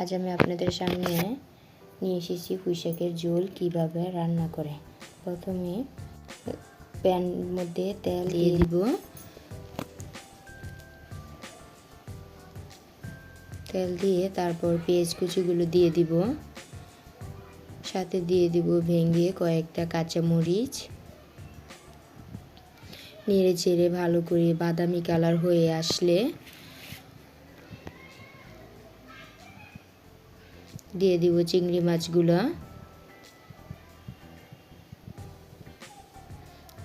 আজ আমি আপনাদের সামনে নিয়ে এসেছি পুঁইশাকের ঝোল কীভাবে রান্না করে। প্রথমে প্যান মধ্যে তেল দিয়ে দিব। তেল দিয়ে তারপর পেঁয়াজ কুচিগুলো দিয়ে দিব। সাথে দিয়ে দিব ভেঙে কয়েকটা কাঁচামরিচ। নেড়ে চেড়ে ভালো করে বাদামি কালার হয়ে আসলে দিয়ে দিব চিংড়ি মাছগুলো।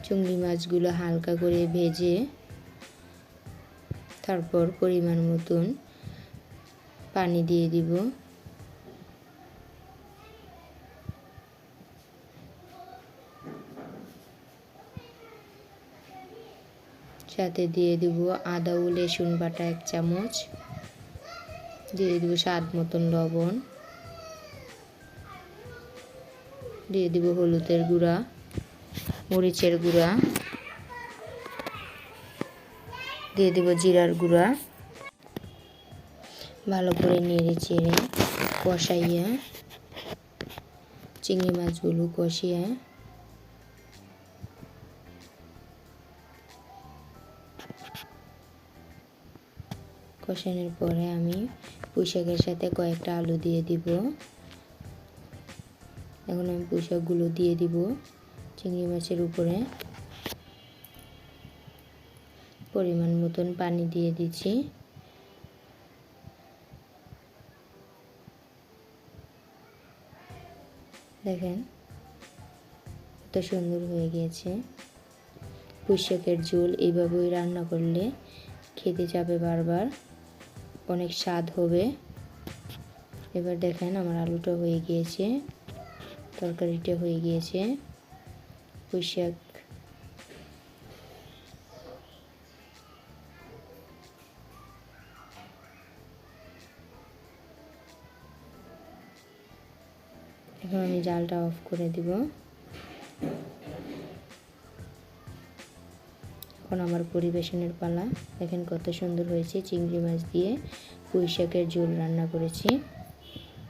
চিংড়ি মাছগুলো হালকা করে ভেজে তারপর পরিমাণ মতন পানি দিয়ে দিব। সাথে দিয়ে দিব আদা ও লেসুন বাটা এক চামচ। দিয়ে দিব স্বাদ মতন লবণ। দিয়ে দিব হলুদের গুঁড়া, মরিচের গুঁড়া, দিয়ে দিব জিরার গুঁড়া। ভালো করে নেড়ে চেড়ে কষাইয়া, চিংড়ি মাছগুলো কষিয়ে কষানোর পরে আমি পুঁইশাকের সাথে কয়েকটা আলু দিয়ে দিব। এখন আমি পুঁইশাকগুলো দিয়ে দিব চিংড়ি মাছের উপরে। পরিমাণ মতন পানি দিয়ে দিচ্ছি। দেখেন কত সুন্দর হয়ে গিয়েছে। পুঁইশাকের ঝোল এইভাবেই রান্না করলে খেতে যাবে বারবার, অনেক স্বাদ হবে। এবার দেখেন আমার আলুটা হয়ে গিয়েছে। তরকারিটা হয়ে গিয়েছে। পুঁইশাক এখন আমি জালটা অফ করে দিব। এখন আমার পরিবেশনের পালা। দেখেন কত সুন্দর হয়েছে চিংড়ি মাছ দিয়ে পুঁই শাকের ঝোল রান্না করেছি।